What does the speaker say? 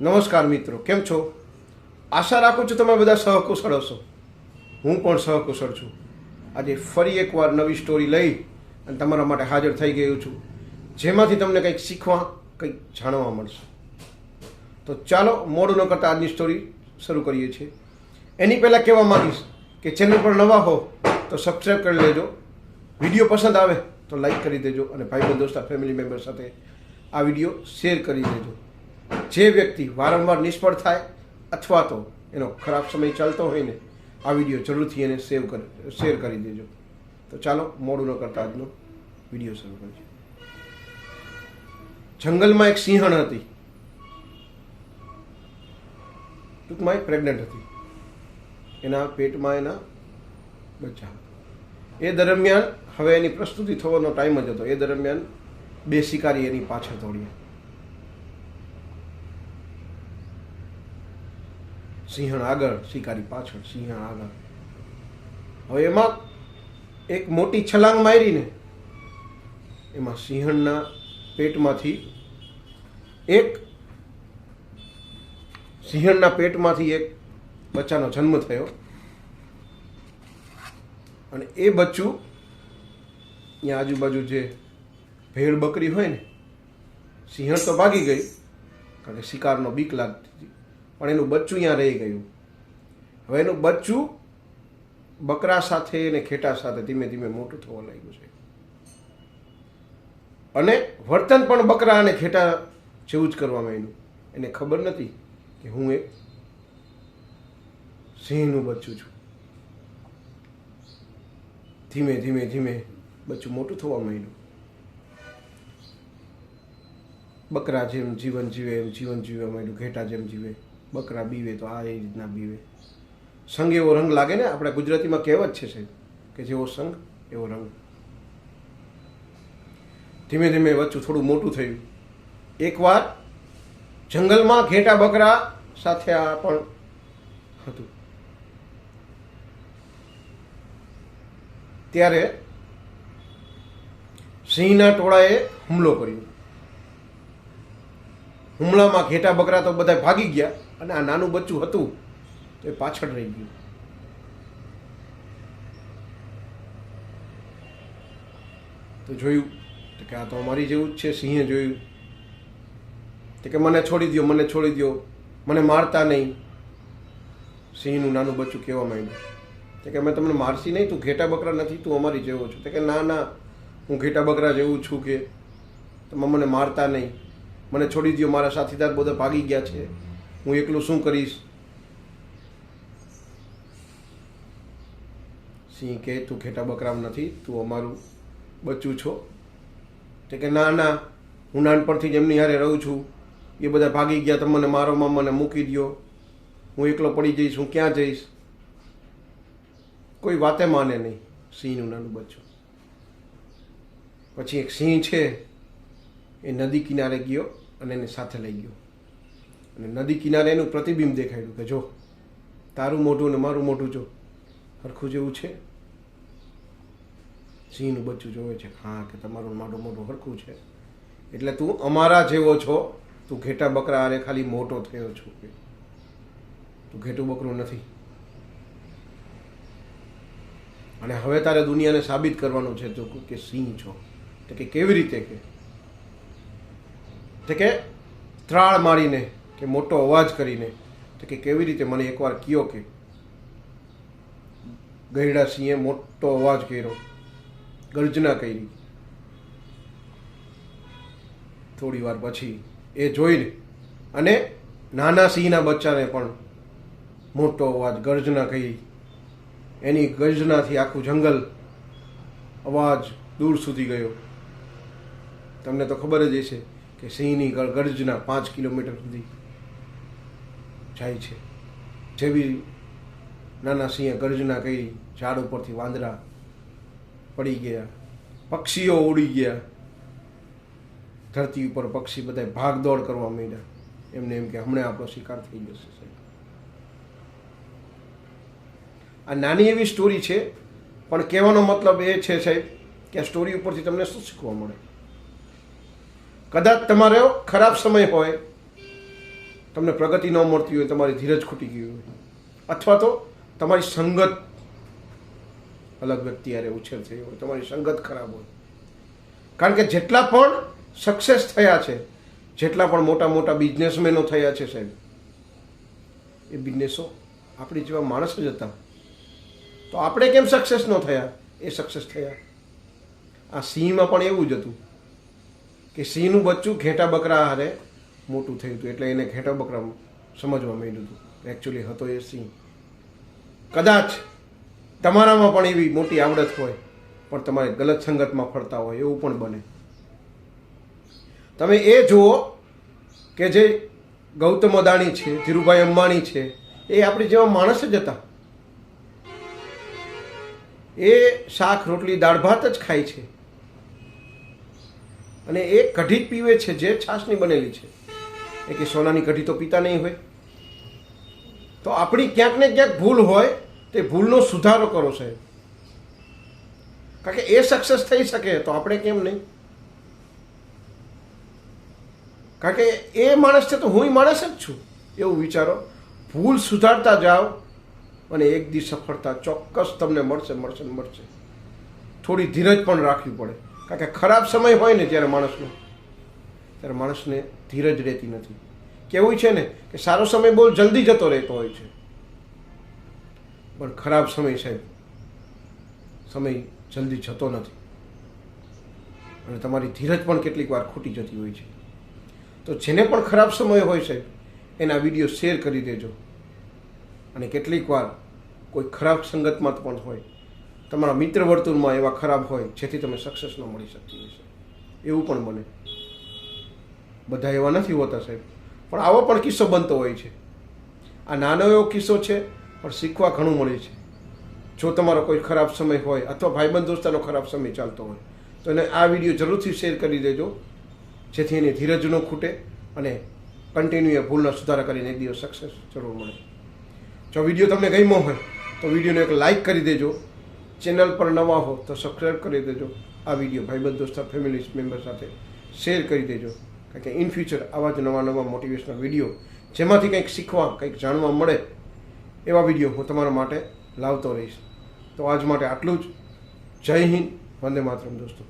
નમસ્કાર મિત્રો, કેમ છો? આશા રાખું છું તમે બધા સહકુશળ હશો. હું પણ સહકુશળ છું. આજે ફરી એકવાર નવી સ્ટોરી લઈ અને તમારા માટે હાજર થઈ ગયો છું. જેમાંથી તમને કંઈક શીખવા, કંઈક જાણવા મળશે. તો ચાલો, મોડું ન કરતાં આજની સ્ટોરી શરૂ કરીએ છીએ. એની પહેલાં કહેવા માગીશ કે ચેનલ પર નવા હો તો સબસ્ક્રાઈબ કરી લેજો. વીડિયો પસંદ આવે તો લાઈક કરી દેજો અને ભાઈબંધ, દોસ્તા ફેમિલી મેમ્બર સાથે આ વીડિયો શેર કરી દેજો. જે વ્યક્તિ વારંવાર નિષ્ફળ થાય અથવા તો એનો ખરાબ સમય ચાલતો હોય ને, આ વીડિયો જરૂરથી એને સેવ કરી શેર કરી દેજો. તો ચાલો મોડું ન કરતા આજનો વીડિયો શરૂ કરજો જંગલમાં એક સિંહણ હતી. ટૂંકમાં એક પ્રેગ્નન્ટ હતી. એના પેટમાં એના બચ્ચા એ દરમિયાન હવે એની પ્રસ્તુતિ થવાનો ટાઈમ જ હતો. એ દરમિયાન બે શિકારી એની પાછળ દોડ્યા. સિંહણ આગળ, શિકારી પાછળ, સિંહણ આગળ. હવે એમાં એક મોટી છલાંગ મારીને એમાં સિંહણના પેટમાંથી એક સિંહણના પેટમાંથી એક બચ્ચાનો જન્મ થયો. અને એ બચ્ચું ત્યાં આજુબાજુ જે ભેળ બકરી હોય ને, સિંહણ તો ભાગી ગઈ, કારણ કે શિકારનો બીક લાગતી હતી. પણ એનું બચ્ચું ત્યાં રહી ગયું. હવે એનું બચ્ચું બકરા સાથે અને ખેટા સાથે ધીમે ધીમે મોટું થવા લાગ્યું છે. અને વર્તન પણ બકરા અને ખેટા જેવું જ કરવા માંડ્યું એને ખબર નથી કે હું એક સિંહનું બચ્ચું છું. ધીમે ધીમે ધીમે બચ્ચું મોટું થવા માંડ્યું. બકરા જેમ જીવન જીવે, એમ જીવન જીવવા માંડ્યું, ઘેટા જેમ જીવે. બકરા બીવે તો આ એ રીતના બીવે. સંગ એવો રંગ લાગે ને, આપણે ગુજરાતીમાં કહેવત છે સાહેબ, કે જેવો સંગ એવો રંગ. ધીમે ધીમે વચ્ચું થોડું મોટું થયું. એકવાર જંગલમાં ઘેટા બકરા સાથે આ પણ હતું. ત્યારે સિંહના ટોળાએ હુમલો કર્યો. હુમલામાં ઘેટા બકરા તો બધા ભાગી ગયા. અને આ નાનું બચ્ચું હતું તો એ પાછળ રહી ગયું. તો જોયું તો કે આ તો અમારી જેવું જ છે, સિંહે જોયું. તો કે મને છોડી દો મને છોડી દો મને મારતા નહીં. સિંહનું નાનું બચ્ચું કહેવા માંડ્યું. તો કે અમે તમને મારશી નહીં, તું ઘેટા બકરા નથી, તું અમારી જેવો છું. તો કે ના ના, હું ઘેટા બકરા જેવું છું કે તમે મને મારતા નહીં. મને છોડી દો મારા સાથીદાર બધા ભાગી ગયા છે. હું એકલું શું કરીશ? સિંહ કે તું ખેટા બકરામ નથી, તું અમારું બચ્ચું છો. તે કે ના ના, હું નાનપણથી જ એમની હારે રહું છું. એ બધા ભાગી ગયા તમે મને મારોમાં મને મૂકી દો હું એકલો પડી જઈશ, હું ક્યાં જઈશ? કોઈ વાતે માને નહીં, સિંહનું નાનું બચ્ચું. પછી એક સિંહ છે, એ નદી કિનારે ગયો અને એને સાથે લઈ ગયો. અને નદી કિનારે એનું પ્રતિબિંબ દેખાડ્યું કે જો, તારું મોઢું ને મારું મોઢું જો, હરખું જેવું છે? સિંહનું બચ્ચું જોવે છે, હા, કે તમારું મારું મોઢું હરખું છે. એટલે તું અમારા જેવો છો, તું ઘેટા બકરા આરે ખાલી મોટો થયો છું. તું ઘેટું બકરું નથી. અને હવે તારે દુનિયાને સાબિત કરવાનું છે તો કે સિંહ છો. તો કે કેવી રીતે કે? કે ત્રાળ મારીને કે મોટો અવાજ કરીને તો કે કેવી રીતે મને એકવાર કયો કે? ગઈડા સિંહે મોટો અવાજ કર્યો. ગર્જના કરી. થોડી વાર પછી એ જોઈને અને નાના સિંહના બચ્ચાને પણ મોટો અવાજ, ગર્જના કરી. એની ગર્જનાથી આખું જંગલ અવાજ દૂર સુધી ગયો. તમને તો ખબર જ હશે કે સિંહની ગર- ગર્જના પાંચ કિલોમીટર સુધી જાય છે. જેવી નાના સિંહે ગર્જના કરી, ઝાડ ઉપરથી વાંદરા પડી ગયા, પક્ષીઓ ઉડી ગયા. ધરતી ઉપર પક્ષી બધા ભાગદોડ કરવા માંડ્યા. એમને એમ કે, હમણાં આપણો શિકાર થઈ જશે, સાહેબ. આ નાની એવી સ્ટોરી છે, પણ કહેવાનો મતલબ એ છે, સાહેબ, કે આ સ્ટોરી ઉપરથી તમને શું શીખવા મળે? કદાચ તમારો ખરાબ સમય હોય તમને પ્રગતિ ન મળતી હોય, તમારી ધીરજ ખૂટી ગઈ હોય. અથવા તો તમારી સંગત અલગ વ્યક્તિ યારે ઉછેર થયો હોય, તમારી સંગત ખરાબ હોય. કારણ કે જેટલા પણ સક્સેસ થયા છે, જેટલા પણ મોટા મોટા બિઝનેસમેનો થયા છે સાહેબ, એ બિઝનેસો આપણી જેવા માણસ જ હતા. તો આપણે કેમ સક્સેસ ન થયા? એ સક્સેસ થયા. આ સિંહમાં પણ એવું જ હતું કે સિંહનું બચ્ચું ઘેટા બકરા હારે મોટું થયું હતું એટલે એને ઘેટા બકરા સમજવા માંડ્યું હતું. એકચ્યુઅલી હતો એ સિંહ. કદાચ તમારામાં પણ એવી મોટી આવડત હોય, પણ તમારે ગલત સંગતમાં ફરતા હોય એવું પણ બને. તમે એ જુઓ કે જે ગૌતમ અદાણી છે, ધીરુભાઈ અંબાણી છે, એ આપણી જેવા માણસ જ હતા. એ શાક, રોટલી, દાળ, ભાત જ ખાય છે. અને એ કઢી પીવે છે, જે છાશની બનેલી છે. એ કે સોનાની કઢી તો પીતા નહીં હોય. તો આપણી ક્યાંક ને ક્યાંક ભૂલ હોય, તે ભૂલનો સુધારો કરો સાહેબ. કારણ કે એ સક્સેસ થઈ શકે તો આપણે કેમ નહીં? કારણ કે એ માણસ છે તો હું માણસ જ છું, એવું વિચારો. ભૂલ સુધારતા જાઓ અને એક દી સફળતા ચોક્કસ તમને મળશે મળશે મળશે. થોડી ધીરજ પણ રાખવી પડે. કારણ કે ખરાબ સમય હોય ને જ્યારે માણસનો. ત્યારે માણસને ધીરજ રહેતી નથી. કેવું છે ને કે સારો સમય બહુ જલ્દી જતો રહેતો હોય છે. પણ ખરાબ સમય સાહેબ, સમય જલ્દી જતો નથી. અને તમારી ધીરજ પણ કેટલીક વાર ખૂટી જતી હોય છે. તો જેને પણ ખરાબ સમય હોય સાહેબ, એના વીડિયો શેર કરી દેજો. અને કેટલીક વાર કોઈ ખરાબ સંગતમાં પણ હોય, તમારા મિત્ર વર્તુળમાં એવા ખરાબ હોય, જેથી તમે સક્સેસ ન મળી શકતી હોય છે એવું પણ બને. બધા એવા નથી હોતા સાહેબ. પણ આવો પણ કિસ્સો બનતો હોય છે. આ નાનો એવો કિસ્સો છે, પણ શીખવા ઘણું મળે છે. જો તમારો કોઈ ખરાબ સમય હોય, અથવા ભાઈબંધ દોસ્તાનો ખરાબ સમય ચાલતો હોય, તો એને આ વીડિયો જરૂરથી શેર કરી દેજો, જેથી એની ધીરજ ન ખૂટે અને કન્ટિન્યુ એ ભૂલનો સુધારા કરીને એક દિવસ સક્સેસ જરૂર મળે. જો વીડિયો તમને ગમ્યો હોય, તો વિડીયોને એક લાઇક કરી દેજો. ચેનલ પર નવા હો, તો સબસ્ક્રાઈબ કરી દેજો. આ વીડિયો ભાઈબંધ દોસ્તા ફેમિલી મેમ્બર સાથે શેર કરી દેજો. કે ઇન ફ્યુચર આવા જ નવા નવા મોટિવેશનલ વીડિયો જેમાંથી કંઈક શીખવા, કંઈક જાણવા મળે, એવા વીડિયો હું તમારા માટે લાવતો રહીશ. તો આજ માટે આટલું જ. જય હિન્દ. વંદે માતરમ દોસ્તો.